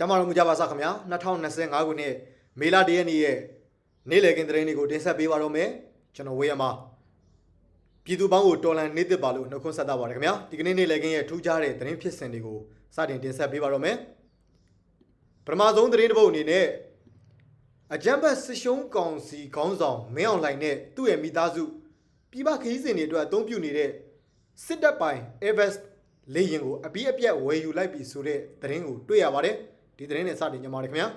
ကျမတို့မူကြပါစခင်ဗျာ2025ခုနှစ်မေလ၁ရက်နေ့ရဲ့နေ့လည်ခင်းသတင်းတွေကိုတင်ဆက်ပေးပါတော့မယ်ကျွန်တော်ဝေးရမှာပြည်သူပေါင်းကိုတော်လန်နေသစ်ပါလို့နှုတ်ခွန်းဆက်တာပါတယ်ခင်ဗျာဒီကနေ့နေ့လည်ခင်းရဲ့ထူးခြားတဲ့သတင်းဖြစ်စဉ်တွေကိုစတင်တင်ဆက်ပေးပါတော့မယ်ပထမဆုံးသတင်းတစ်ပုဒ်အနေနဲ့အကြံဖတ်စစ်ရှုံးကောင်စီခေါင်းဆောင်မင်းအောင်လှိုင်နဲ့သူ့ရဲ့မိသားစုပြည်ပခရီးစဉ်တွေအတွက်အသုံးပြုနေတဲ့စစ်တပ်ပိုင် Everest လေရင်ကိုအပြီးအပြတ်ဝယ်ယူလိုက်ပြီဆိုတဲ့သတင်းကိုတွေ့ရပါတယ် ဒီသတင်းနဲ့စတင်ကြပါမယ်ခင်ဗျာ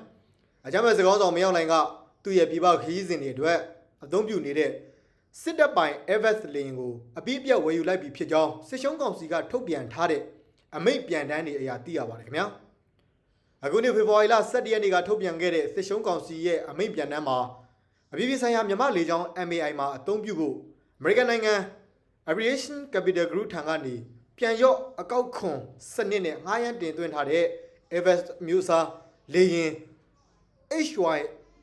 အကြမ်းဖက်စကောင်းဆောင်မင်းအောင်လှိုင်ကသူ့ရဲ့ပြည်ပခရီးစဉ်တွေအတွက်အသုံးပြုနေတဲ့စစ်တပ်ပိုင် Everest လေရင်ကိုအပြီးအပြတ်ဝယ်ယူလိုက်ပြီဖြစ်ကြောင်းစစ်ရှုံးကောင်စီကထုတ်ပြန်ထားတဲ့အမိန့်ပြန်တမ်းတွေအရာသိရပါတယ်ခင်ဗျာအခုနေ့ဖေဖော်ဝါရီလ17ရက်နေ့ကထုတ်ပြန်ခဲ့တဲ့စစ်ရှုံးကောင်စီရဲ့အမိန့်ပြန်တမ်းမှာအပြည်ပြည်ဆိုင်ရာမြန်မာလေကြောင်း MAI မှာအသုံးပြုဖို့ American နိုင်ငံ Aviation Capital Group ထံကနေပြန်ရော့အကောက်ခွန်စနစ်နဲ့ငှားရမ်းတင်သွင်းထားတဲ့ Everest မျိုးစားလေယာဉ် HY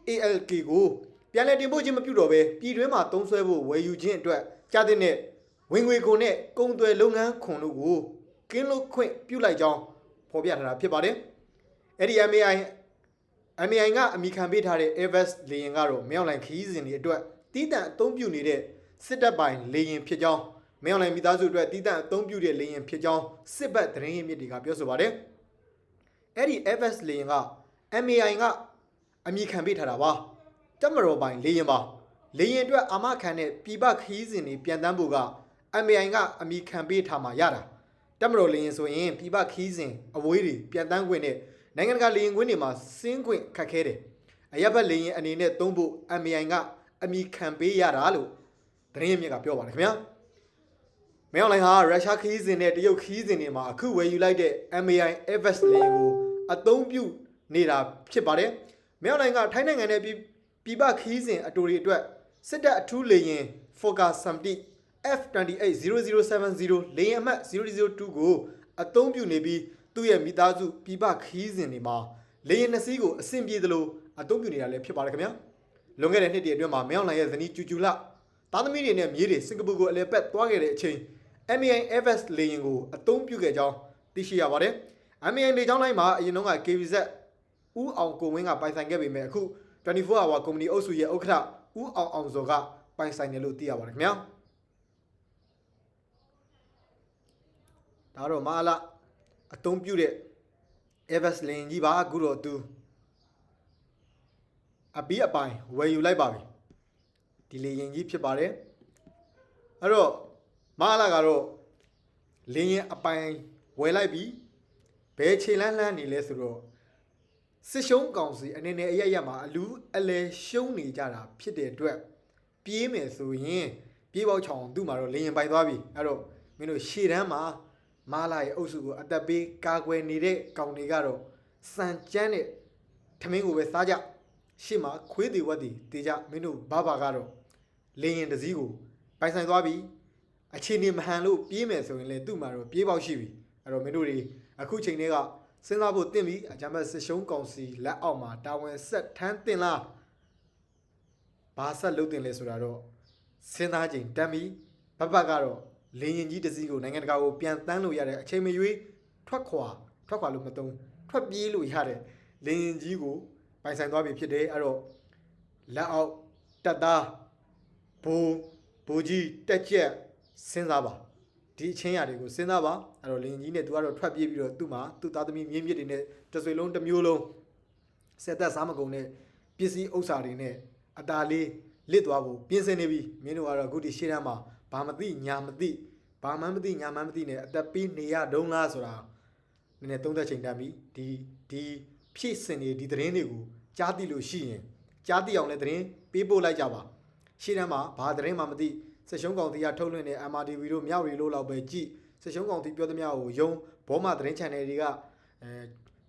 ALK ကိုပြန်လည်တင်ပို့ခြင်းမပြုတော့ဘဲပြည်တွင်းမှာသုံးစွဲဖို့ဝယ်ယူခြင်းအတွက်ကြားတဲ့နဲ့ဝင်ငွေခွန်နဲ့ကုန်သွယ်လုပ်ငန်းခွန်တို့ကိုကင်းလွတ်ခွင့်ပြုလိုက်ကြောင်းဖော်ပြထားတာဖြစ်ပါတယ်။အဲ့ဒီ MAI MAI ကအမိခံပေးထားတဲ့ Everest လေယာဉ်ကတော့မြောက်လိုင်ခရီးစဉ်တွေအတွက်တီးတန့်အသုံးပြုနေတဲ့စစ်တပ်ပိုင်လေယာဉ်ဖြစ်ကြောင်းမြောက်လိုင်မိသားစုအတွက်တီးတန့်အသုံးပြုတဲ့လေယာဉ်ဖြစ်ကြောင်းစစ်ဘက်သတင်းရင်းမြစ်တွေကပြောဆိုပါတယ်။ အဲ့ဒီ Everest လေယာဉ်က MAI ကအမိခံပေးထားတာပါ။တက်မတော်ပိုင်လေယာဉ်ပါ။လေယာဉ်အတွက်အာမခံတဲ့ပြည်ပခရီးစဉ်တွေပြန်တမ်းဖို့က MAI ကအမိခံပေးထားမှရတာ။တက်မတော်လေယာဉ်ဆိုရင်ပြည်ပခရီးစဉ်အဝေးတွေပြန်တမ်းခွင့်နဲ့နိုင်ငံတကာလေယာဉ်ကွင်းတွေမှာဆင်းခွင့်ခက်ခဲတယ်။အရက်ဘက်လေယာဉ်အနေနဲ့သုံးဖို့ MAI ကအမိခံပေးရတာလို့သတင်းရင်းမြစ်ကပြောပါတယ်ခင်ဗျာ။မဲအွန်လိုင်းဟာရုရှားခရီးစဉ်နဲ့တရုတ်ခရီးစဉ်တွေမှာအခုဝယ်ယူလိုက်တဲ့ MAI Everest လေယာဉ်ကို အသုံးပြုနေတာဖြစ်ပါတယ်။မဲအွန်လိုင်းကထိုင်းနိုင်ငံနဲ့ပြည်ပြည်ပခရီးစဉ်အတူတွေအတွက်စစ်တပ်အထူးလေယာဉ် Focus 70 F280070 လေယာဉ်အမှတ်002ကိုအသုံးပြုနေပြီးသူ့ရဲ့မိသားစုပြည်ပခရီးစဉ်တွေမှာလေယာဉ်နှစ်စီးကိုအဆင့်ပြေသလိုအသုံးပြုနေတာလည်းဖြစ်ပါတယ်ခင်ဗျာလွန်ခဲ့တဲ့နှစ်တည်းအတွင်းမှာမြောင်းလိုင်ရဲ့ဇနီးကျူကျူလာသားသမီးတွေနဲ့မြေးတွေစင်ကာပူကိုအလဲပတ်သွားခဲ့တဲ့အချိန် MAI Everest လေယာဉ်ကိုအသုံးပြုခဲ့ကြောင်းသိရှိရပါတယ် MAI လေကြောင်းလိုင်းမှာအရင်တုန်းက KVZ ဦးအောင်ကိုဝင်းကပိုင်ဆိုင်ခဲ့ပေမဲ့အခု24 hour ကုမ္ပဏီအုပ်စုရဲ့ဥက္ကဋ္ဌဦးအောင်အောင်စောကပိုင်ဆိုင်တယ်လို့သိရပါတယ်ခင်ဗျာဒါတော့မဟာလာအသုံးပြုတဲ့ Everest လင်းကြီးပါအခုတော့သူအပီးအပိုင်ဝယ်ယူလိုက်ပါပြီဒီလေရင်ကြီးဖြစ်ပါတယ်အဲ့တော့မဟာလာကတော့လင်းရင်အပိုင်ဝယ်လိုက်ပြီ ဘယ်ချိန်လန်းလှမ်းနေလဲဆိုတော့စစ်ရှုံးကောင်စီအနေနဲ့အရရက်မှာအလူအလဲရှုံးနေကြတာဖြစ်တဲ့အတွက်ပြေးမယ်ဆိုရင်ပြေးပေါက်ချောင်သူ့မှာတော့လင်းရင်ပိုင်သွားပြီအဲ့တော့မင်းတို့ရှေ့တန်းမှာမာလာရဲ့အုပ်စုကိုအသက်ပေးကာကွယ်နေတဲ့ကောင်တွေကတော့စံကျန်းတဲ့ထမင်းကိုပဲစားကြရှေ့မှာခွေးတွေဝက်တွေတေးကြမင်းတို့ဘာဘာကတော့လင်းရင်တစည်းကိုပိုင်ဆိုင်သွားပြီအခြေအနေမဟန်လို့ပြေးမယ်ဆိုရင်လေသူ့မှာတော့ပြေးပေါက်ရှိပြီအဲ့တော့မင်းတို့တွေ အခုချိန်လေးကစဉ်းစားဖို့တင့်ပြီအကြမ်းဖက်စစ်ရှုံးကောင်စီလက်အောက်မှာတာဝန်ဆက်ထမ်းတင်လားဘာဆက်လုပ်တင်လဲဆိုတာတော့စဉ်းစားချိန်တမ်းပြီဘဘကတော့လင်းရင်ကြီးတစ်စီးကိုနိုင်ငံတကာကိုပြန်တန်းလို့ရတဲ့အချိန်မရွေးထွက်ခွာထွက်ခွာလို့မသုံးထွက်ပြေးလို့ရတဲ့လင်းရင်ကြီးကိုပိုင်ဆိုင်သွားပြီဖြစ်တယ်အဲ့တော့လက်အောက်တက်သားဘူဘူကြီးတက်ချက်စဉ်းစားပါ ဒီအချင်းရာတွေကိုစဉ်းစားပါအဲ့တော့လင်းကြီးနဲ့သူကတော့ထွက်ပြေးပြီးတော့သူ့မှာသူ့သားသမီးမြင်းမြစ်တွေနဲ့တဆွေလုံးတစ်မျိုးလုံးဆက်သက်စားမကုန်တဲ့ပစ္စည်းဥစ္စာတွေနဲ့အตาလေးလစ်သွားဖို့ပြင်ဆင်နေပြီမင်းတို့ကတော့အခုဒီရှေ့တန်းမှာဘာမသိညာမသိဘာမှမသိညာမှမသိနဲ့အသက်ပေးနေရတုံးလားဆိုတာနည်းနည်းသုံးသက်ချိန်တတ်ပြီဒီဒီဖြည့်စင်နေဒီသတင်းတွေကိုကြားသိလို့ရှိရင်ကြားသိအောင်လည်းသတင်းပေးပို့လိုက်ကြပါရှေ့တန်းမှာဘာသတင်းမှမသိ ဆက်ရှုံးကောင်တီကထုတ်လွှင့်တဲ့ MRTV တို့မြောက်ရီလို့လောက်ပဲကြည့်ဆက်ရှုံးကောင်တီပြောသမျှကိုယုံဘောမသတင်း channel တွေကအဲ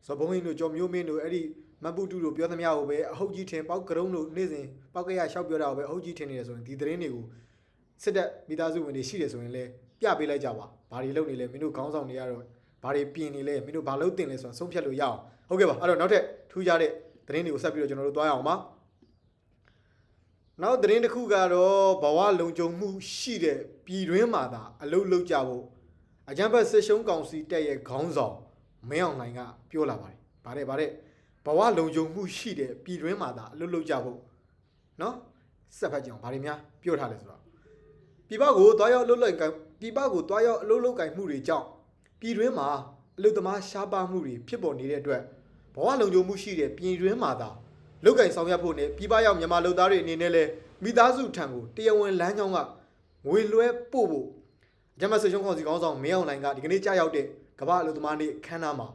ဇဘုံဟင်းတို့ကြော်မျိုးမင်းတို့အဲ့ဒီမပူတူတို့ပြောသမျှကိုပဲအဟုတ်ကြီးထင်ပေါက်ကရုံးတို့နေ့စဉ်ပေါက်ကရရှောက်ပြောတာကိုပဲအဟုတ်ကြီးထင်နေတယ်ဆိုရင်ဒီသတင်းတွေကိုစစ်တပ်မိသားစုဝင်တွေရှိတယ်ဆိုရင်လည်းပြပေးလိုက်ကြပါဘာတွေလုပ်နေလဲမင်းတို့ခေါင်းဆောင်တွေကတော့ဘာတွေပြင်နေလဲမင်းတို့ဘာလုပ်တင်လဲဆိုတာဆုံးဖြတ်လို့ရအောင်ဟုတ်ကဲ့ပါအဲ့တော့နောက်ထပ်ထူးခြားတဲ့သတင်းတွေကိုဆက်ပြီးတော့ကျွန်တော်တို့သွားရအောင်ပါ နောက်သတင်းတစ်ခုကတော့ဘဝလုံခြုံမှုရှိတဲ့ပြည်တွင်းမှာသာအလုပ်လုပ်ကြဖို့အကြံဖတ်စစ်ရှုံးကောင်စီတက်ရဲ့ခေါင်းဆောင်မင်းအောင်လှိုင်ကပြောလာပါတယ်ဗါတဲ့ဗါတဲ့ဘဝလုံခြုံမှုရှိတဲ့ပြည်တွင်းမှာသာအလုပ်လုပ်ကြဖို့နော်စက်ဖက်ကြအောင်ဗါတွေများပြောထားလဲဆိုတော့ပြည်ပကိုတွားရောက်အလုပ်လုပ်ကိုင်ပြည်ပကိုတွားရောက်အလုပ်လုပ်ကိုင်မှုတွေကြောင့်ပြည်တွင်းမှာအလုပ်သမားရှားပါမှုတွေဖြစ်ပေါ်နေတဲ့အတွက်ဘဝလုံခြုံမှုရှိတဲ့ပြည်တွင်းမှာသာ လုပ်ကိုင်ဆောင်ရွက်ဖို့နဲ့ပြည်ပရောက်မြန်မာလုပ်သားတွေအနေနဲ့လည်းမိသားစုထံကိုတရားဝင်လမ်းကြောင်းကငွေလွှဲပို့ဖို့ဂျမတ်ဆွေရှုံးကောင်စီကောင်းဆောင်မင်းအောင်လှိုင်ကဒီကနေ့ကြာရောက်တဲ့ကမ္ဘာအလုပ်သမားနေ့အခမ်းအနားမှာ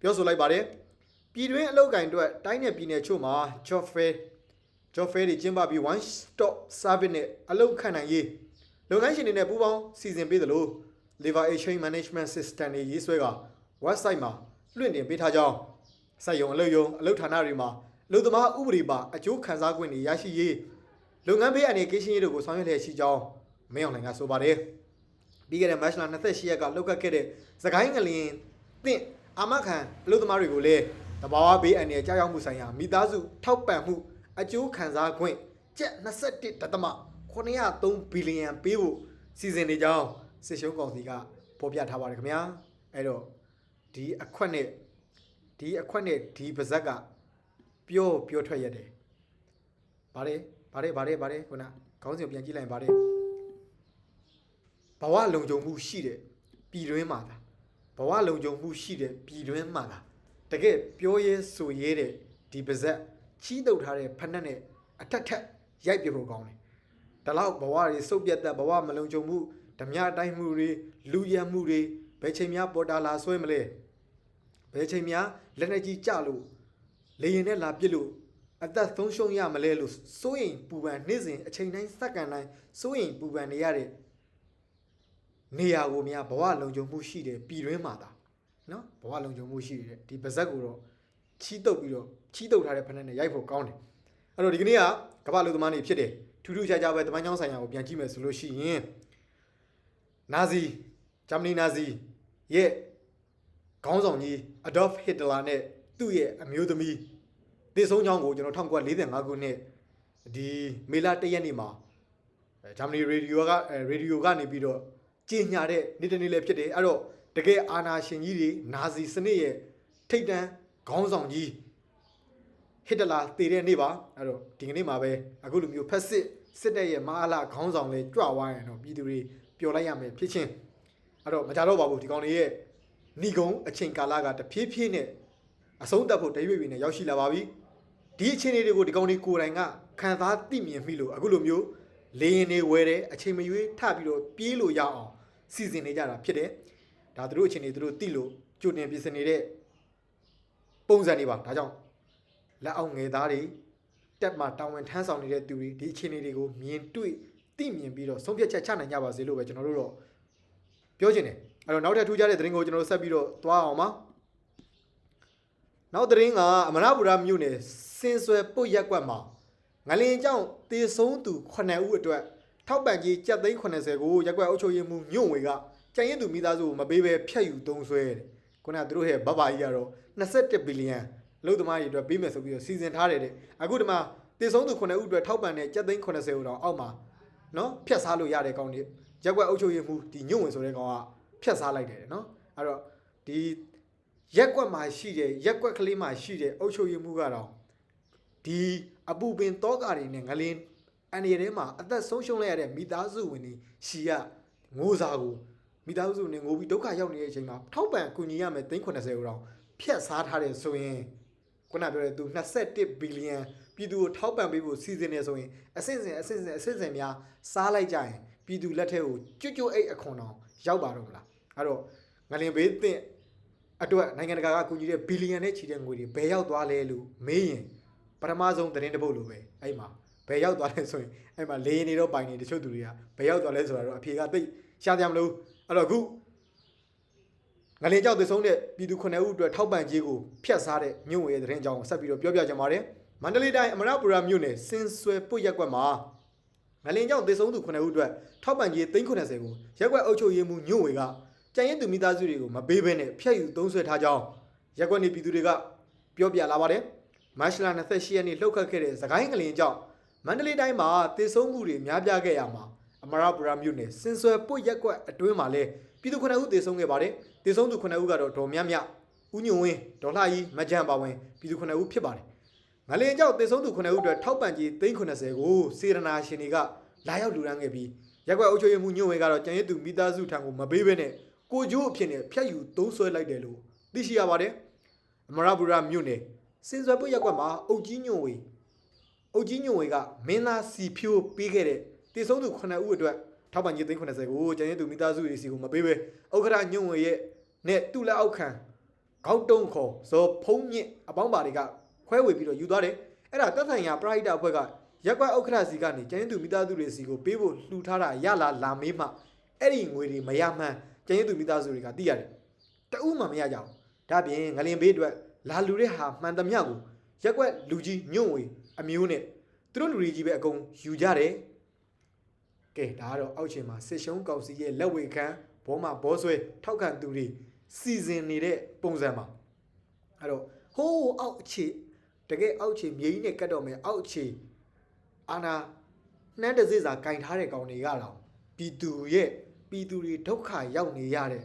ပြောဆိုလိုက်ပါတယ်ပြည်တွင်းအလုပ်ကင်အတွက်တိုင်းနယ်ပြည်နယ်ချို့မှာ job fair job fair တွေကျင်းပပြီး one stop service နဲ့အလုပ်ခံနိုင်ရေးလုပ်ငန်းရှင်တွေနဲ့ပူးပေါင်းစီစဉ်ပေးသလို labor exchange management system တွေရေးဆွဲက website မှာလွှင့်တင်ပေးထားကြောင်းစက်ရုံအလုပ်ရုံအလုပ်ဌာနတွေမှာအ လုပ်သမားဥပဒေပါအကျိုးခံစား권တွေရရှိရေးလုပ်ငန်းဘေးအနေကိရှင်ရေးတို့ကိုဆောင်ရွက်လျက်ရှိကြောင်းမင်းအောင်လှိုင်ကဆိုပါတယ်ပြီးခဲ့တဲ့မတ်လ28ရက်ကလောက်ကခဲ့တဲ့သခိုင်းငလျင်တင့်အာမခံအလုပ်သမားတွေကိုလည်းတဘာဝဘေးအန္တရာယ်ကြောက်ရောက်မှုဆိုင်ရာမိသားစုထောက်ပံ့မှုအကျိုးခံစား권ကျပ်21ဒသမ903ဘီလီယံပေးဖို့စီစဉ်နေကြောင်းစစ်ရှုံးကောင်စီကဖော်ပြထားပါတယ်ခင်ဗျာအဲ့တော့ဒီအခွက်နဲ့ဒီအခွက်နဲ့ဒီပါဇက်က ပြောပြောထွက်ရတယ်ဗါတယ်ဗါတယ်ဗါတယ်ဗါတယ်ခုနခေါင်းစဉ်ကိုပြန်ကြည့်လိုက်ရင်ဗါတယ်ဘဝလုံခြုံမှုရှိတဲ့ပြည်တွင်းမှာလားဘဝလုံခြုံမှုရှိတဲ့ပြည်တွင်းမှာလားတကယ်ပြောရဲဆိုရဲတဲ့ဒီပါဇက်ချီးတုပ်ထားတဲ့ဖက်နှက်နဲ့အထက်ထက်ရိုက်ပြဖို့ကောင်းတယ်ဒါလောက်ဘဝတွေစုပ်ပြတ်တဲ့ဘဝမလုံခြုံမှုဓမြတိုင်းမှုတွေလူရန်မှုတွေဘယ်ချိန်များပေါ်တာလာဆွဲမလဲဘယ်ချိန်များလက်နေကြီးကြလို့ လေရင်နဲ့လာပစ်လို့အသက်ဆုံးရှုံးရမလဲလို့စိုးရင်ပူပန်နေ့စဉ်အချိန်တိုင်းစက္ကန့်တိုင်းစိုးရင်ပူပန်နေရတဲ့နေရာကိုများဘဝလုံခြုံမှုရှိတယ်ပြည်တွင်းမှာသာနော်ဘဝလုံခြုံမှုရှိတယ်ဒီပါဇက်ကိုတော့ချီးတုပ်ပြီးတော့ချီးတုပ်ထားတဲ့ဖက်နဲ့ရိုက်ဖို့ကောင်းတယ်အဲ့တော့ဒီကနေ့ကကမ္ဘာလူသမားနေဖြစ်တယ်ထူးထူးခြားခြားပဲတမန်ကြောင်းဆိုင်ရာကိုပြန်ကြည့်မယ်ဆိုလို့ရှိရင်နာဇီဂျာမနီနာဇီရဲ့ခေါင်းဆောင်ကြီးအဒေါ့ဖ်ဟစ်တလာနဲ့ သူ့ရဲ့အမျိုးသမီးတည်ဆုံးကြောင်းကိုကျွန်တော်1945ခုနှစ်ဒီမေလ1ရက်နေ့မှာအဲဂျာမနီရေဒီယိုကအဲရေဒီယိုကနေပြီးတော့ကြီးညာတဲ့နေ့တစ်နေ့လည်းဖြစ်တယ်အဲ့တော့တကယ်အာနာရှင်ကြီးတွေနာဇီစနစ်ရဲ့ထိတ်တန်းခေါင်းဆောင်ကြီးဟစ်တလာတည်တဲ့နေ့ပါအဲ့တော့ဒီကနေ့မှာပဲအခုလိုမျိုးဖက်စစ်စစ်တပ်ရဲ့မအားလာခေါင်းဆောင်လေးကြွဝိုင်းရင်တော့ပြည်သူတွေပျော်လိုက်ရမယ်ဖြစ်ချင်းအဲ့တော့မကြတော့ပါဘူးဒီကောင်လေးရဲ့ဏီကုံအချိန်ကာလကတဖြည်းဖြည်းနဲ့ အဆုံးသတ်ဖို့တရွေ့ရွေ့နဲ့ရောက်ရှိလာပါပြီဒီအခြေအနေတွေကိုဒီကောင်လေးကိုယ်တိုင်ကခံစားသိမြင်မိလို့အခုလိုမျိုးလေရင်တွေဝဲတယ်အချိန်မရွေးထပြီးတော့ပြေးလို့ရအောင်စီစဉ်နေကြတာဖြစ်တယ်ဒါသူတို့အချိန်တွေသူတို့သိလို့ကြိုတင်ပြင်ဆင်နေတဲ့ပုံစံတွေပါဒါကြောင့်လက်အောက်ငယ်သားတွေတက်မှာတာဝန်ထမ်းဆောင်နေတဲ့သူတွေဒီအခြေအနေတွေကိုမြင်တွေ့သိမြင်ပြီးတော့ဆုံးဖြတ်ချက်ချနိုင်ကြပါစေလို့ပဲကျွန်တော်တို့တော့ပြောချင်တယ်အဲ့တော့နောက်ထပ်ထူးခြားတဲ့သတင်းကိုကျွန်တော်တို့ဆက်ပြီးတော့သွားအောင်ပါ နောက်သတင်းကအမရပူရမြို့နယ်စင်ဆွဲပုတ်ရက်ကွက်မှာငလင်ကြောင့်တေဆုံးသူ9ဦးအတွက်ထောက်ပံ့ကြီးကြက်သိန်း80ကိုရက်ကွက်အုပ်ချုပ်ရေးမှူးညွန့်ဝေကကြံရင်သူမိသားစုကိုမပေးဘဲဖြတ်ယူသုံးဆွဲတယ်ခုနကသူတို့ရဲ့ဘဘကြီးကတော့21ဘီလီယံလုံသမားတွေအတွက်ပေးမယ်ဆိုပြီးတော့စီစဉ်ထားတယ်တဲ့အခုဒီမှာတေဆုံးသူ9ဦးအတွက်ထောက်ပံ့တဲ့ကြက်သိန်း80ကိုတော့အောက်မှာနော်ဖြတ်စားလို့ရတဲ့ကောင်တွေရက်ကွက်အုပ်ချုပ်ရေးမှူးဒီညွန့်ဝေဆိုတဲ့ကောင်ကဖြတ်စားလိုက်တယ်နော်အဲ့တော့ဒီ ရက်ကွက်မှာရှိတဲ့ရက်ကွက်ကလေးမှာရှိတဲ့အုပ်ချုပ်ရေးမှူးကတော့ဒီအပူပင်တောကတွေနဲ့ငလင်းအန်ရထဲမှာအသက်ဆုံးရှုံးလိုက်ရတဲ့မိသားစုဝင်တွေရှီကငိုးစားကိုမိသားစုဝင်တွေငိုပြီးဒုက္ခရောက်နေတဲ့အချိန်မှာထောက်ပံ့ကူညီရမယ်390ကိုတောင်ဖြတ်စားထားတယ်ဆိုရင်ခုနပြောတဲ့သူ21ဘီလီယံပြည်သူကိုထောက်ပံ့ပေးဖို့စီစဉ်နေဆိုရင်အဆင့်စင်အဆင့်စင်အဆင့်စင်များစားလိုက်ကြရင်ပြည်သူလက်ထဲကိုကျွတ်ကျွတ်အိတ်အခွန်တောင်ရောက်ပါတော့မလားအဲ့တော့ငလင်ဘေးသင့် အတွက်နိုင်ငံတကာကကူညီတဲ့ဘီလီယံနဲ့ချီတဲ့ငွေတွေဘယ်ရောက်သွားလဲလို့မေးရင်ပထမဆုံးသတင်းတစ်ပုဒ်လိုပဲအဲ့မှာဘယ်ရောက်သွားလဲဆိုရင်အဲ့မှာလေနေတော့ပိုင်နေတချို့သူတွေကဘယ်ရောက်သွားလဲဆိုတာတော့အဖြေကသိရှားကြမလို့အဲ့တော့အခုငလင်ကြောက်သဆုံးတဲ့ပြည်သူ9ဦးအတွက်ထောက်ပံ့ကြေးကိုဖျက်စားတဲ့မြို့ဝဲသတင်းအကြောင်းကိုဆက်ပြီးတော့ပြောပြကြပါမယ်မန္တလေးတိုင်းအမရပူရမြို့နယ်စင်ဆွဲပုတ်ရက်ကွက်မှာငလင်ကြောက်သဆုံးသူ9ဦးအတွက်ထောက်ပံ့ကြေး390ကိုရက်ကွက်အုပ်ချုပ်ရေးမှူးညွန့်ဝေက ကြံရင်သူမိသားစုတွေကိုမပေးဘဲနဲ့ဖျက်ယူသုံးဆွဲထားကြောင်းရက်ကွက်နေပြည်သူတွေကပြောပြလာပါတယ်မတ်လ28ရက်နေ့လှုပ်ခတ်ခဲ့တဲ့သခိုင်းကလင်ကြောင့်မန္တလေးတိုင်းမှာတည်ဆုံးမှုတွေများပြားခဲ့ရမှာအမရပူရာမြို့နယ်စင်ဆွဲပွတ်ရက်ကွက်အတွင်းမှာလဲပြည်သူ9ဦးတည်ဆုံးခဲ့ပါတယ်တည်ဆုံးသူ9ဦးကတော့ဒေါ်မြတ်မြဦးညွန့်ဝင်းဒေါ်လှကြီးမကြံပါဝင်ပြည်သူ9ဦးဖြစ်ပါတယ်ငလင်ကြောက်တေဆုံးသူ9ဦးအတွက်ထောက်ပံ့ကြေး390ကိုစေရနာရှင်တွေကလာရောက်လူရန်ခဲ့ပြီးရက်ကွက်အုပ်ချုပ်ရေးမှူးညွန့်ဝင်းကတော့ကျန်ရည်သူမိသားစုထံကိုမပေးဘဲနဲ့ ကိုကျိုးအဖြစ်နဲ့ဖျက်ယူသုံးဆွဲလိုက်တယ်လို့သိရှိရပါတယ်အမရပူရမြို့နယ်စင်စွဲပွရက်ကွက်မှာအုတ်ကြီးညွန့်ဝင်းအုတ်ကြီးညွန့်ဝေကမင်းသားစီဖြိုးပေးခဲ့တဲ့တည်ဆုံးသူ9ဦးအတွက်ထောက်ပံ့ကြေး390ကိုကျန်ရင်သူမိသားစုတွေစီကိုမပေးပဲဥက္ခရညွန့်ဝေရဲ့နဲ့သူ့လက်အောက်ခံခေါက်တုံးခေါ်ဇော်ဖုံးမြင့်အပေါင်းပါတွေကခွဲဝေပြီးတော့ယူသွားတယ်အဲ့ဒါတက်ဆိုင်ရာပရိုက်တာအဖွဲ့ကရက်ကွက်ဥက္ခရစီကနေကျန်ရင်သူမိသားစုတွေစီကိုပေးဖို့လှူထားတာရလာလာမေးမှအဲ့ဒီငွေတွေမရမှန်း ကျန်ရင်သူမိသားစုတွေကသိရတယ်တအူးမှမရကြဘူးဒါပြင်ငလင်ဘေးအတွက်လာလူတဲ့ဟာမှန်သမျှကိုရက်ကွက်လူကြီးညွန့်ဝေအမျိုးနဲ့သူတို့လူတွေကြီးပဲအကုန်ယူကြတယ်ကဲဒါကတော့အောက်ချိန်မှာစစ်ရှုံးကောင်စီရဲ့လက်ဝေခံဘောမှာဘောဆွဲထောက်ခံသူတွေစီစဉ်နေတဲ့ပုံစံမှာအဲ့တော့ဟိုးအောက်အခြေတကယ်အောက်ခြေမြေကြီးနဲ့ကတ်တော့မယ်အောက်ခြေအာနာနှမ်းတစစ်စာကင်ထားတဲ့ကောင်တွေကတော့ပြည်သူရဲ့ ပြည်သူတွေဒုက္ခရောက်နေရတဲ့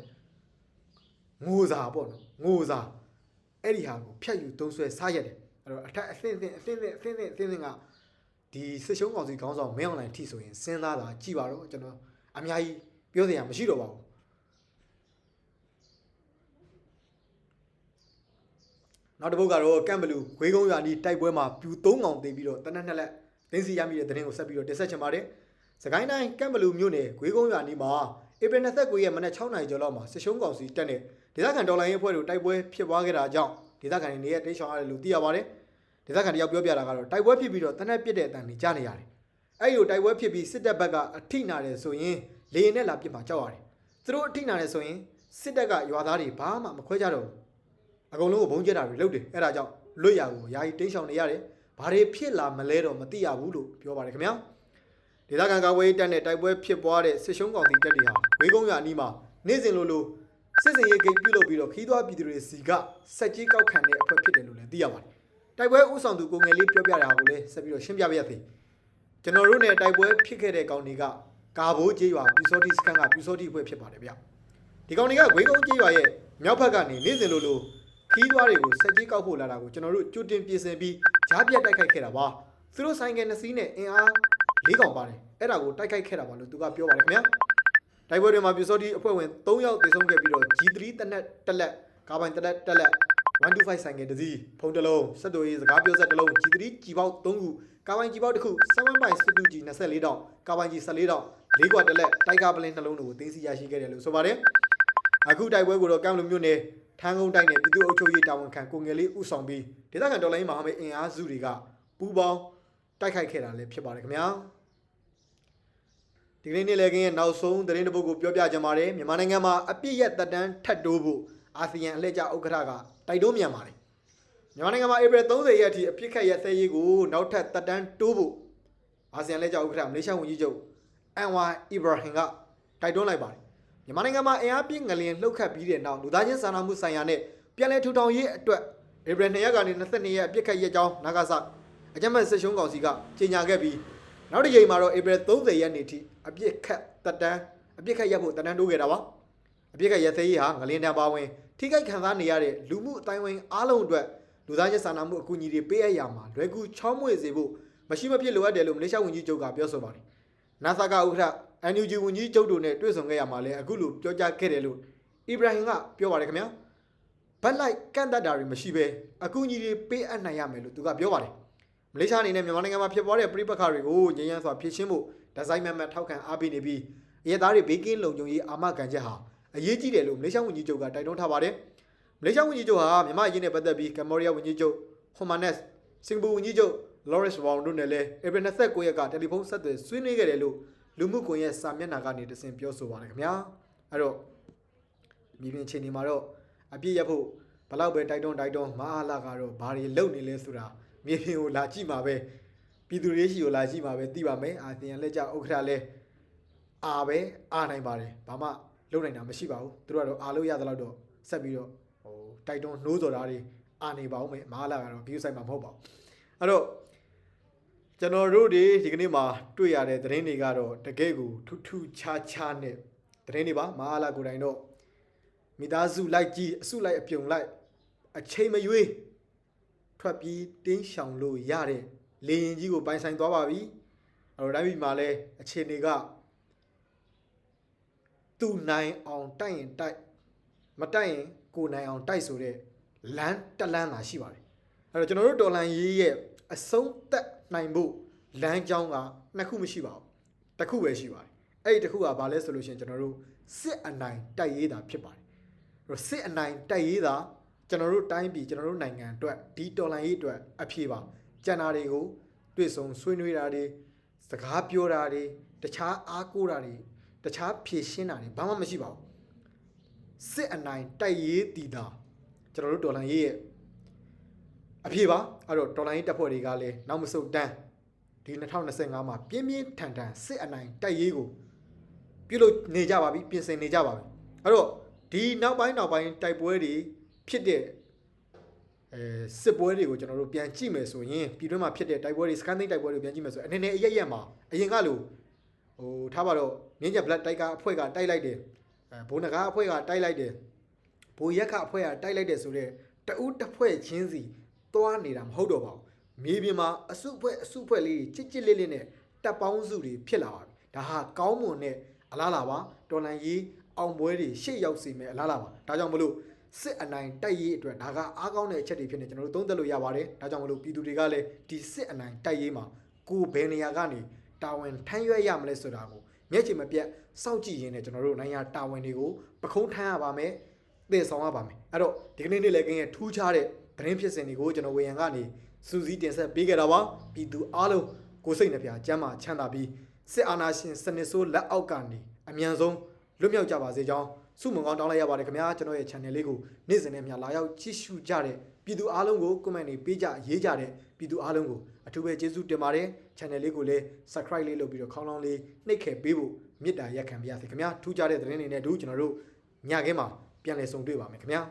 ငိုစာပေါ့နော်ငိုစာအဲ့ဒီဟာကိုဖြတ်ယူသုံးဆွဲစားရတယ်အဲ့တော့အထက်အသင့်အသင့်အသင့်အသင့်အသင့်အသင့်အသင့်ကဒီစစ်ရှုံးကောင်စီခေါင်းဆောင်မင်းအောင်လှိုင်ထိဆိုရင်စဉ်းစားတာကြည့်ပါတော့ကျွန်တော်အများကြီးပြောစရာမရှိတော့ပါဘူးနောက်တစ်ပုတ်ကတော့ကမ်ဘလူဂွေးကုန်းရွာနီးတိုက်ပွဲမှာပြူ၃កောင်တင်ပြီးတော့တနက်နှစ်လက်တင်းစီရမိတဲ့တဲ့ရင်ကိုဆက်ပြီးတော့တင်ဆက်ချင်ပါတယ် စကိုင်းတိုင်းကမ်ဘလူမြို့နယ်ဂွေးကုန်းရွာနီးမှာဧပြီ29ရက်မနက်6နာရီကျော်လောက်မှာစစ်ရှုံးကောင်စီတက်တဲ့ဒေသခံဒေါ်လာရေးအဖွဲ့တို့တိုက်ပွဲဖြစ်ပွားခဲ့တာကြောင့်ဒေသခံတွေနေရတိတ်ဆောင်ရတယ်လို့သိရပါတယ်ဒေသခံတယောက်ပြောပြတာကတော့တိုက်ပွဲဖြစ်ပြီးတော့တနက်ပစ်တဲ့အတန်ကြီးကြားနေရတယ်။အဲ့ဒီလိုတိုက်ပွဲဖြစ်ပြီးစစ်တပ်ဘက်ကအထိနာတယ်ဆိုရင်လေရင်နဲ့လာပစ်မှာကြောက်ရတယ်။သူတို့အထိနာတယ်ဆိုရင်စစ်တပ်ကရွာသားတွေဘာမှမခွဲကြတော့ဘူး။အကုန်လုံးကိုဘုံကျဲတာတွေလုပ်တယ်။အဲ့ဒါကြောင့်လွတ်ရကိုယာယီတင်းရှောင်နေရတယ်။ဘာတွေဖြစ်လာမလဲတော့မသိရဘူးလို့ပြောပါတယ်ခင်ဗျာ။ ဒေသခံကာကွယ်ရေးတပ်နဲ့တိုက်ပွဲဖြစ်ပွားတဲ့စစ်ရှုံးကောင်စီတပ်တွေဟာဝေးကုန်းရွာအနီးမှာနေ့စဉ်လိုလိုစစ်စင်ရေးဂိတ်ပြုလုပ်ပြီးတော့ခီးသွွားပြည်သူတွေစီကစက်ကြီးကောက်ခံတဲ့အဖွဲ့ဖြစ်တယ်လို့လည်းသိရပါတယ်။တိုက်ပွဲဥဆောင်သူကိုငယ်လေးပြောပြတာကိုလည်းဆက်ပြီးတော့ရှင်းပြပါရစေကျွန်တော်တို့ ਨੇ တိုက်ပွဲဖြစ်ခဲ့တဲ့ကောင်တွေကကာဘိုးကျေးရွာပြူစောတိစကန်ကပြူစောတိအဖွဲ့ဖြစ်ပါတယ်ဗျဒီကောင်တွေကဂွေးကုန်းကျေးရွာရဲ့မြောက်ဘက်ကနေနေ့စဉ်လိုလိုခီးသွားတွေကိုစက်ကြီးကောက်ဖို့လာတာကိုကျွန်တော်တို့ကြိုတင်ပြင်ဆင်ပြီးဂျားပြတ်တိုက်ခိုက်ခဲ့တာပါသူတို့ဆိုင်ကယ်နှစ်စီးနဲ့အင်အား ၄ကောင်ပါတယ်အဲ့ဒါကိုတိုက်ခိုက်ခဲ့တာပါလို့သူကပြောပါတယ်ခင်ဗျာတိုက်ပွဲတွေမှာပြူစောတိအဖွဲ့ဝင်၃ယောက်သေဆုံးခဲ့ပြီးတော့ G3 တနက်တက်လက်ကားပိုင်တက်လက်တက်လက်125ဆိုင်ကယ်တစ်စီးဖုန်းတစ်လုံးစက်တော်ရေးစကားပြောဆက်တစ်လုံး G3 G ပေါက်3ခုကာပိုင် G ပေါက်တစ်ခု7ပိုင် 12G 24တောင်ကာပိုင် G 14တောင်လေးကွာတစ်လက်တိုက်ကားပလင်းနှလုံးတို့ကိုသိမ်းဆည်းရရှိခဲ့တယ်လို့ဆိုပါတယ်အခုတိုက်ပွဲကိုတော့ကမ်လူမျိုးနယ်ထန်းကုန်းတိုင်းနယ်ပြည်သူ့အုပ်ချုပ်ရေးတာဝန်ခံကိုငယ်လေးဦးဆောင်ပြီးဒေသခံတော်လိုင်းမဟာမိတ်အင်အားစုတွေကပူးပေါင်းတိုက်ခိုက်ခဲ့တာလည်းဖြစ်ပါတယ်ခင်ဗျာ ဒီကနေ့နေ့လည်ခင်းရဲ့နောက်ဆုံးသတင်းတစ်ပုဒ်ကိုပြောပြကြပါမယ်မြန်မာနိုင်ငံမှာအပြစ်ရက်တက်တန်းထပ်တိုးဖို့အာဆီယံအလှည့်ကျဥက္ကဋ္ဌကတိုက်တွန်းမြန်ပါတယ်မြန်မာနိုင်ငံမှာဧပြီ30ရက်အထိအပြစ်ခတ်ရက်စဲရေးကိုနောက်ထပ်တက်တန်းတိုးဖို့အာဆီယံအလှည့်ကျဥက္ကဋ္ဌမလေးရှားဝန်ကြီးချုပ်အန်ဝါအီဘရာဟင်ကတိုက်တွန်းလိုက်ပါတယ်မြန်မာနိုင်ငံမှာအင်အားပြည့်ငလျင်လှုပ်ခတ်ပြီးတဲ့နောက်လူသားချင်းစာနာမှုဆိုင်ရာနဲ့ပြည်내ထူထောင်ရေးအတွက်ဧပြီ2ရက်ကနေ22ရက်အပြစ်ခတ်ရက်ကြောင်းနာဂဆအကြမ်းဖက်ဆက်ရှုံးကောင်စီကကြေညာခဲ့ပြီး နောက်တစ်ကြိမ်မှာတော့ဧပြီ30ရက်နေ့ထိအပြစ်ခတ်တက်တန်းအပြစ်ခတ်ရက်ဖို့တက်တန်းတိုးခဲ့တာပါအပြစ်ခတ်ရက်စဲရေးဟာငလျင်တံပါဝင်ထိခိုက်ခံစားနေရတဲ့လူမှုအတိုင်းအဝိုင်းအားလုံးအတွက်လူသားချင်းစာနာမှုအကူအညီတွေပေးအပ်ရမှာလွယ်ကူချောင်းမွေ့စေဖို့မရှိမဖြစ်လိုအပ်တယ်လို့မလေးရှားဝန်ကြီးချုပ်ကပြောဆိုပါတယ်။ NASA ကဥက္ကဋ္ဌ NUG ဝန်ကြီးချုပ်တို့နဲ့တွေ့ဆုံခဲ့ရမှာလည်းအခုလိုပြောကြားခဲ့တယ်လို့အီဗရာဟင်ကပြောပါတယ်ခင်ဗျာ။ဘက်လိုက်ကန့်တတ်တာတွေမရှိဘဲအကူအညီတွေပေးအပ်နိုင်ရမယ်လို့သူကပြောပါတယ်။ မလေးရှားအနေနဲ့မြန်မာနိုင်ငံမှာဖြစ်ပေါ်တဲ့ပြည်ပခါတွေကိုငြိမ်းချမ်းစွာဖြေရှင်းဖို့ဒီဇိုင်းမှန်မှန်ထောက်ခံအားပေးနေပြီးအရက်သားတွေဘေးကင်းလုံခြုံရေးအာမခံချက်ဟာအရေးကြီးတယ်လို့မလေးရှားဝန်ကြီးချုပ်ကတိုက်တွန်းထားပါတယ်။မလေးရှားဝန်ကြီးချုပ်ဟာမြန်မာအရေးနဲ့ပတ်သက်ပြီးကမ္ဘောဒီးယားဝန်ကြီးချုပ်ဟိုမာနက်စင်ကာပူဝန်ကြီးချုပ် Lawrence Wong တို့နဲ့လည်းဧပြီ29ရက်ကတယ်လီဖုန်းဆက်သွယ်ဆွေးနွေးခဲ့တယ်လို့လူမှုကွန်ရက်စာမျက်နှာကနေတဆင့်ပြောဆိုပါတယ်ခင်ဗျာ။အဲ့တော့မြေပြင်အခြေအနေမှာတော့အပြည့်ရဖို့ဘလောက်ပဲတိုက်တွန်းတိုက်တွန်းမအားလာကတော့ဘာတွေလုပ်နေလဲဆိုတာ မြေပြင်ကိုလာကြည့်မှာပဲပြည်သူတွေရှိကိုလာကြည့်မှာပဲသိပါမယ်အာဆီယံလက်ကျဥက္ကဋ္ဌလည်းအာပဲအာနိုင်ပါတယ်ဘာမှလုပ်နိုင်တာမရှိပါဘူးသူတို့ကတော့အာလို့ရသလောက်တော့ဆက်ပြီးတော့ဟိုတိုက်တွန်းနှိုးစော်တာတွေအာနေပါဦးမယ်မအားလာကတော့ view site မှာမဟုတ်ပါဘူးအဲ့တော့ကျွန်တော်တို့ဒီဒီကနေ့မှာတွေ့ရတဲ့သတင်းတွေကတော့တကယ့်ကိုထူးထူးခြားခြားနဲ့သတင်းတွေပါမအားလာကိုယ်တိုင်တော့မိသားစုလိုက်ကြီးအစုလိုက်အပြုံလိုက်အချိန်မရွေး ထွက်ပြီးတင်းရှောင်လို့ရတဲ့လေရင်ကြီးကိုပိုင်ဆိုင်သွားပါပြီအဲ့တော့တိုင်းပြည်မှာလည်းအခြေအနေကသူနိုင်အောင်တိုက်ရင်တိုက်မတိုက်ရင်ကိုနိုင်အောင်တိုက်ဆိုတဲ့လမ်းတက်လန်းလာရှိပါတယ်အဲ့တော့ကျွန်တော်တို့တော်လန်ရေးရဲ့အဆုံးသက်နိုင်ဖို့လမ်းကြောင်းကနှစ်ခုမရှိပါဘူးတစ်ခုပဲရှိပါတယ်အဲ့ဒီတစ်ခုကဘာလဲဆိုလို့ရှိရင်ကျွန်တော်တို့စစ်အနိုင်တိုက်ရေးတာဖြစ်ပါတယ်အဲ့တော့စစ်အနိုင်တိုက်ရေးတာ ကျွန်တော်တို့တိုင်းပြည်ကျွန်တော်တို့နိုင်ငံအတွက်ဒီတော်လန်ရေးအတွက်အဖြေပါကျန်တာတွေကိုတွေ့ဆုံဆွေးနွေးတာတွေစကားပြောတာတွေတခြားအားကိုးတာတွေတခြားဖြည့်ရှင်းတာတွေဘာမှမရှိပါဘူးစစ်အနိုင်တိုက်ရေးတည်တာကျွန်တော်တို့တော်လန်ရေးရဲ့အဖြေပါအဲ့တော့တော်လိုင်းရေးတပ်ဖွဲ့တွေကလည်းနောက်မဆုတ်တန်းဒီ2025မှာပြင်းပြင်းထန်ထန်စစ်အနိုင်တိုက်ရေးကိုပြုလုပ်နေကြပါပြီပြင်ဆင်နေကြပါပြီအဲ့တော့ဒီနောက်ပိုင်းနောက်ပိုင်းတိုက်ပွဲတွေ ဖြစ်တဲ့အဲစစ်ပွဲတွေကိုကျွန်တော်တို့ပြန်ကြည့်မယ်ဆိုရင်ပြည်တွင်းမှာဖြစ်တဲ့တိုက်ပွဲတွေစကန်သိန်းတိုက်ပွဲတွေပြန်ကြည့်မယ်ဆိုရင်အနေနဲ့အရက်ရက်မှာအရင်ကလို့ဟိုထားပါတော့မြင်းချက်ဘလက်တိုက်ကအဖွဲ့ကတိုက်လိုက်တယ်အဲဘုံနဂါအဖွဲ့ကတိုက်လိုက်တယ်ဘိုးရက်ခအဖွဲ့ကတိုက်လိုက်တယ်ဆိုတော့တအူးတစ်ဖွဲ့ချင်းစီသွားနေတာမဟုတ်တော့ပါဘူးမြေပြင်မှာအစုအဖွဲ့အစုအဖွဲ့လေးတွေချစ်ချစ်လေးလေးနဲ့တပ်ပေါင်းစုတွေဖြစ်လာပါပြီဒါဟာကောင်းမွန်တဲ့အလားလာပါတော်လန်ရေးအောင်ပွဲတွေရှေ့ရောက်စေမယ်အလားလာပါဒါကြောင့်မလို့ စစ်အနိုင်တိုက်ရေးအတွက်ဒါကအားကောင်းတဲ့အချက်တွေဖြစ်နေကျွန်တော်တို့သုံးသပ်လို့ရပါတယ်ဒါကြောင့်မလို့ပြည်သူတွေကလည်းဒီစစ်အနိုင်တိုက်ရေးမှာကိုယ်ဘယ်နေရာကနေတာဝန်ထမ်းရွက်ရမလဲဆိုတာကိုမျက်ခြေမပြတ်စောင့်ကြည့်ရင်းနဲ့ကျွန်တော်တို့နိုင်ငံတာဝန်တွေကိုပခုံးထမ်းရပါမယ်တည်ဆောင်ရပါမယ်အဲ့တော့ဒီကနေ့နေ့လည်းကင်းရဲ့ထူးခြားတဲ့သတင်းဖြစ်စဉ်တွေကိုကျွန်တော်ဝေယံကနေစူးစီးတင်ဆက်ပေးခဲ့တာပါပြည်သူအားလုံးကိုယ်စိတ်နှပြကျမ်းမာချမ်းသာပြီးစစ်အာဏာရှင်စနစ်ဆိုးလက်အောက်ကနေအမြန်ဆုံးလွတ်မြောက်ကြပါစေကြောင်း ဆုမွန်ကောင်းတောင်းလိုက်ရပါတယ်ခင်ဗျာကျွန်တော်ရဲ့ channel လေးကိုနေ့စဉ်နဲ့မျှလာရောက်ကြည့်ရှုကြတဲ့ပြည်သူအားလုံးကို comment တွေပေးကြရေးကြတဲ့ပြည်သူအားလုံးကိုအထူးပဲကျေးဇူးတင်ပါတယ် channel လေးကိုလည်း subscribe လေးလုပ်ပြီးတော့ခေါင်းလောင်းလေးနှိပ်ခဲ့ပေးဖို့မေတ္တာရက်ခံပါရစေခင်ဗျာထူးခြားတဲ့သတင်းတွေနဲ့အတူကျွန်တော်တို့ညခင်းမှာပြန်လည်ဆုံတွေ့ပါမယ်ခင်ဗျာ